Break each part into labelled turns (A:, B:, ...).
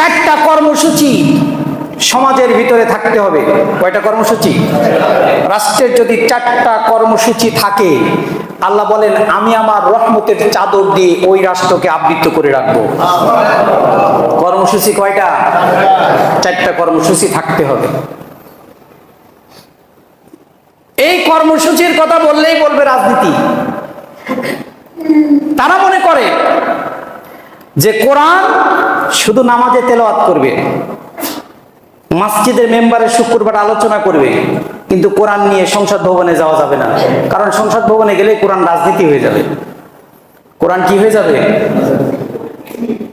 A: চারটা কর্মসূচি সমাজের ভিতরে থাকতে হবে। কয়টা কর্মসূচি? রাষ্ট্রের যদি চারটা কর্মসূচি থাকে, আল্লাহ বলেন, আমি আমার রহমতের চাদর দিয়ে ওই রাষ্ট্রকে আবৃত্ত করে রাখব। কর্মসূচি কয়টা? চারটা কর্মসূচি থাকতে হবে। এই কর্মসূচির কথা বললেই বলবে রাজনীতি। তারা মনে করে যে কোরআন শুধু নামাজে তেলাওয়াত করবে, মসজিদের মেম্বারে শুক্রবার আলোচনা করবে, কিন্তু কোরআন নিয়ে সংসদ ভবনে যাওয়া যাবে না। কারণ সংসদ ভবনে গেলে কোরআন রাজনীতি হয়ে যাবে। কোরআন কি হয়ে যাবে?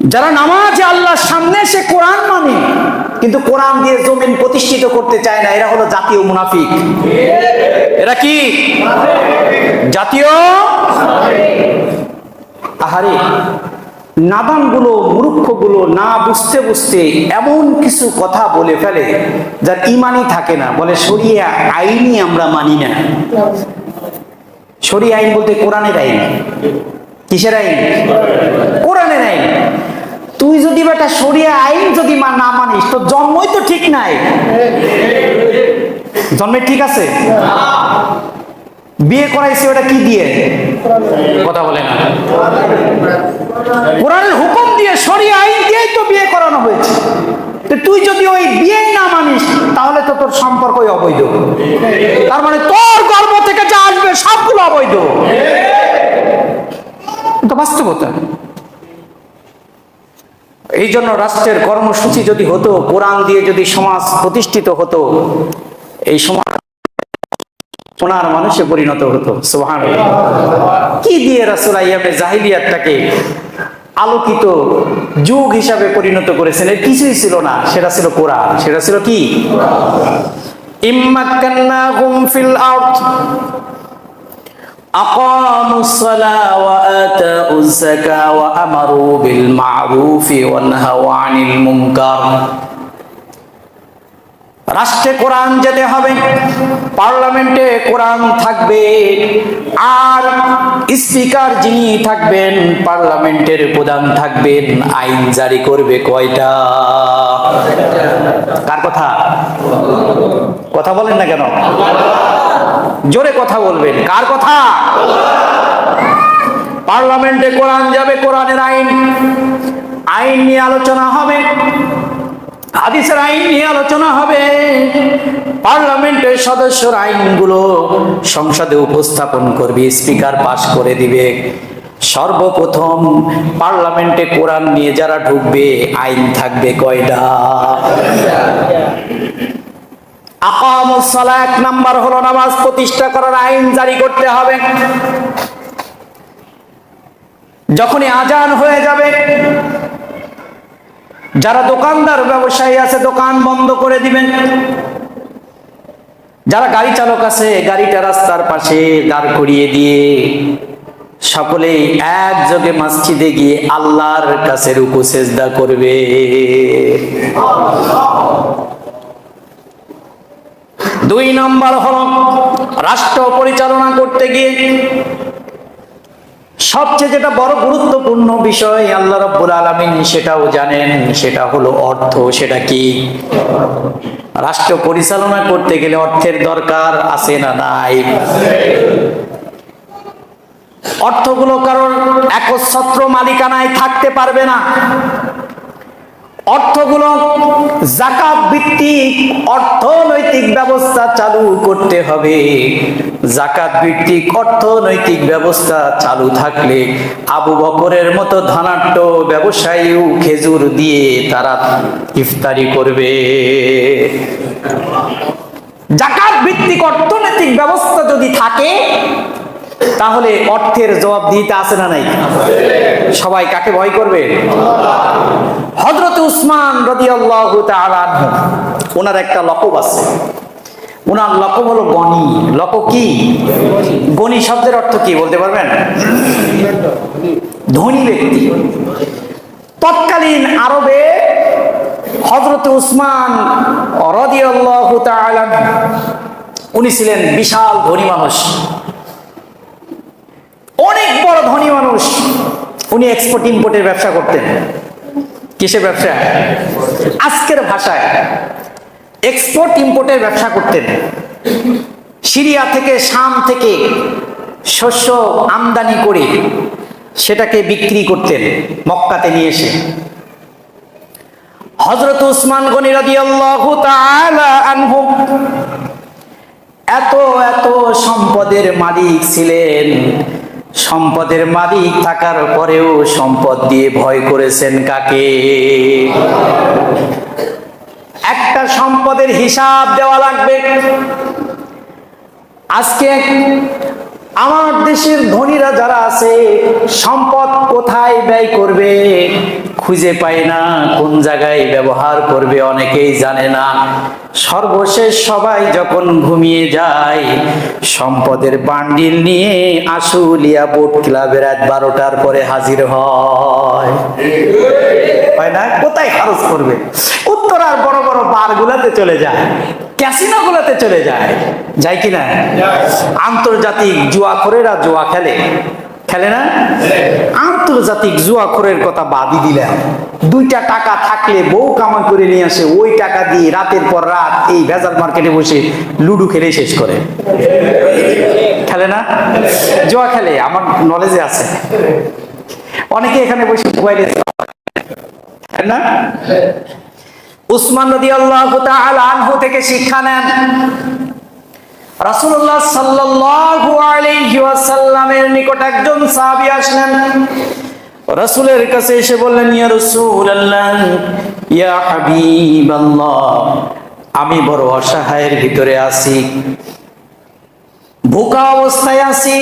A: যারা নামাজে আল্লাহর সামনে, সে কোরআন মানে। কিন্তু কোরআন দিয়ে জমিন প্রতিষ্ঠিত করতে চায় না, এরা হলো জাতীয় মুনাফিক। এরা কি? জাতীয়? আহারে। নাদানগুলো, মূর্খগুলো না বুঝতে বুঝতে এমন কিছু কথা বলে ফেলে যার ইমানই থাকে না। বলে সরিয়া আইনই আমরা মানি না। সরিয়া আইন বলতে কোরআনের আইন। কিসের আইন? কোরআনের আইন। তুই যদি বেটা সরিয়া আইন যদি না মানিস তো জন্মই তো ঠিক নাই। জন্মে ঠিক আছে? বিয়ে করাইছে ওটা কি দিয়ে? কথা বলে না। কোরআনের হুকুম দিয়ে সরিয়ে আইন দিয়েই তো বিয়ে করানো হয়েছে। তুই যদি ওই বিয়ে না মানিস, তাহলে তো তোর সম্পর্কই অবৈধ। তার মানে তোর গর্ব থেকে যা আসবে, সবগুলো অবৈধ। তো বাস্তবতা। এই জন্য রাষ্ট্রের কর্মসূচি যদি হতো, কোরআন দিয়ে যদি সমাজ প্রতিষ্ঠিত হতো, এই সমাজ সোনার মানুষে পরিণত হতো সোহান কি দিয়ে রাসুল আইয়ামে জাহিলিয়াতটাকে আলোকিত যুগ হিসাবে পরিণত করেছেন এর কিছুই ছিল না সেটা ছিল কোরআন সেটা ছিল কি ইম্মাক্কান্নাহুম ফিল আরদ أقاموا الصلاة وآتوا الزكاة وأمروا بالمعروف ونهوا عن المنكر রাষ্ট্রে কোরআন যেতে হবে, পার্লামেন্টে কোরআন থাকবে, আর স্পিকার যিনি থাকবেন, পার্লামেন্টের প্রধান থাকবেন, আইন জারি করবে কয়টা? কার কথা? কথা বলেন না কেন? জোরে কথা বলবেন, কার কথা? পার্লামেন্টে কোরআন যাবে, কোরআনের আইন। আইন নিয়ে আলোচনা হবে হাদিসের আইন নিয়ে আলোচনা হবে। পার্লামেন্টের সদস্যর আইনগুলো সংসদে উপস্থাপন করবে, স্পিকার পাশ করে দিবে। সর্বপ্রথম পার্লামেন্টে কোরআন নিয়ে যারা ঢুকবে, আইন থাকবে কয়টা? আকামুসসালাহ এক নাম্বার হলো নামাজ প্রতিষ্ঠা করার আইন জারি করতে হবে। যখনই আজান হয়ে যাবে যারা দোকানদার ব্যবসায়ী আছে, দোকান বন্ধ করে দিবেন। যারা গাড়ি চালক আছে, গাড়িটা রাস্তার পাশে দাঁড় করিয়ে দিয়ে সকলেই একযোগে মসজিদে গিয়ে আল্লাহর কাছে রুকু, সেজদা করবে। দুই নম্বর হল, রাষ্ট্র পরিচালনা করতে গিয়ে সবচেয়ে যেটা বড় গুরুত্বপূর্ণ বিষয় আল্লাহ রব্বুল আলমিন সেটাও জানেন, সেটা হলো অর্থ, সেটা কি? রাষ্ট্র পরিচালনা করতে গেলে অর্থের দরকার আছে না নাই? অর্থগুলো কারণ একচ্ছত্র মালিকানায় থাকতে পারবে না। অর্থগুলো জাকাত ভিত্তিক অর্থনৈতিক ব্যবস্থা চালু করতে হবে। জাকাত ভিত্তিক অর্থনৈতিক ব্যবস্থা চালু থাকলে আবু বকরের মতো ধনাঢ্য ব্যবসায়ীও খেজুর দিয়ে তারা ইফতারি করবে। জাকাত ভিত্তিক অর্থনৈতিক ব্যবস্থা যদি থাকে তাহলে অর্থের জবাব দিতে আছে না নাই? সবাই কাকে ভয় করবে? হজরত উসমান আনহু ওনার একটা লকব আছে। ওনার লকব হলো গনি। লক কি? গনি শব্দের অর্থ কি বলতে পারবেন? ধনী ব্যক্তি। তৎকালীন আরবে হজরত উসমান আনহু, উনি ছিলেন বিশাল ধনী মানুষ। অনেক বড় ধনী মানুষ উনি এক্সপোর্ট ইম্পোর্টের ব্যবসা করতেন। কিসের ব্যবসা? আজকের ভাষায় এক্সপোর্ট ইম্পোর্টের ব্যবসা করতেন। সিরিয়া থেকে, শাম থেকে শস্য আমদানি করে সেটাকে বিক্রি করতেন মক্কাতে নিয়ে এসে। হজরত উসমান গনি রাদিয়াল্লাহু আনহু এত এত সম্পদের মালিক ছিলেন। সম্পদের মালিক থাকার পরেও সম্পদ দিয়ে ভয় করেছেন কাকে? একটা সম্পদের হিসাব দেওয়া লাগবে। আজকে আমার দেশের ধনীরা যারা আছে, সম্পদ কোথায় ব্যয় করবে? খুঁজে পায় না কোন জায়গায় ব্যবহার করবে অনেকেই জানে না। সর্বশেষ সবাই যখন ঘুমিয়ে যায় সম্পদের বান্ডিল নিয়ে আশুলিয়া বোট ক্লাবের রাত বারোটার পরে হাজির হয়। না? কোথায় খরচ করবে? উত্তরার বড় বড় বারগুলাতে চলে যায় ক্যাসিনো গুলাতে চলে যায়। যায় কিনা? আন্তর্জাতিক জুয়াখোরেরা জুয়া খেলে। খেলে না? আন্তর্জাতিক জুয়াখোরের কথা বাদই দিলাম দুইটা টাকা থাকলে বউ কামাই করে নিয়ে আসে, ওই টাকা দিয়ে রাতের পর রাত এই ভেজাল মার্কেটে বসে লুডু খেলে শেষ করে। খেলে না? জুয়া খেলে, আমার নলেজে আছে। অনেকে এখানে বসে মোবাইলে না? উসমান নদী আল্লাহ আনহু থেকে শিক্ষা নেন। রাসূলুল্লাহ সাল্লাল্লাহু আলাইহি ওয়াসাল্লামের নিকট একজন সাহাবী আসলেন। রাসূলের কাছে এসে বললেন, ইয়া রাসূলুল্লাহ, ইয়া হাবিবাল্লাহ, আমি বড় অসহায়ের ভিতরে আছি। ভোকা অবস্থায় আছি,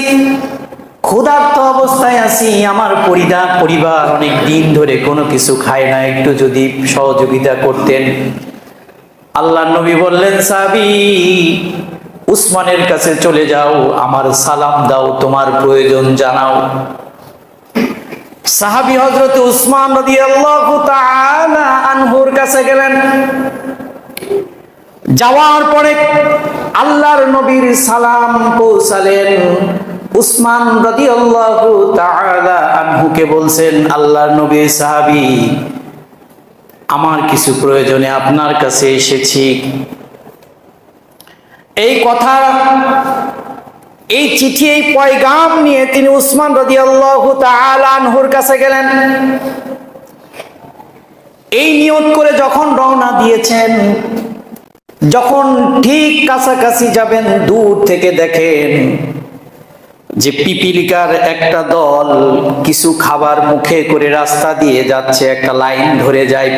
A: ক্ষুধার্ত অবস্থায় আছি, আমার পরিবার পরিবার অনেক দিন ধরে কোনো কিছু খায় না, একটু যদি সহযোগিতা করতেন। আল্লাহ নবী বললেন সাবি উসমানের কাছে চলে যাও, আমার সালাম দাও, তোমার প্রয়োজন জানাও। সাহাবি হজরত উসমান আনহুর কাছে গেলেন। যাওয়ার পরে আল্লাহর নবীর সালাম পৌঁছালেন। উসমান আনহুকে বলছেন, আল্লাহর নবীর সাহাবি, আমার কিছু প্রয়োজনে আপনার কাছে এসেছি। এই কথা, এই চিঠি, এই পয়গাম নিয়ে তিনি উসমান রাদিয়াল্লাহু আনহুর কাছে গেলেন। এই নিয়ত করে যখন রওনা দিয়েছেন, যখন ঠিক কাছাকাছি যাবেন, দূর থেকে দেখেন যে পিপিলিকার একটা দল কিছু খাবার মুখে করে রাস্তা দিয়ে যাচ্ছে, একটা লাইন ধরে যায়।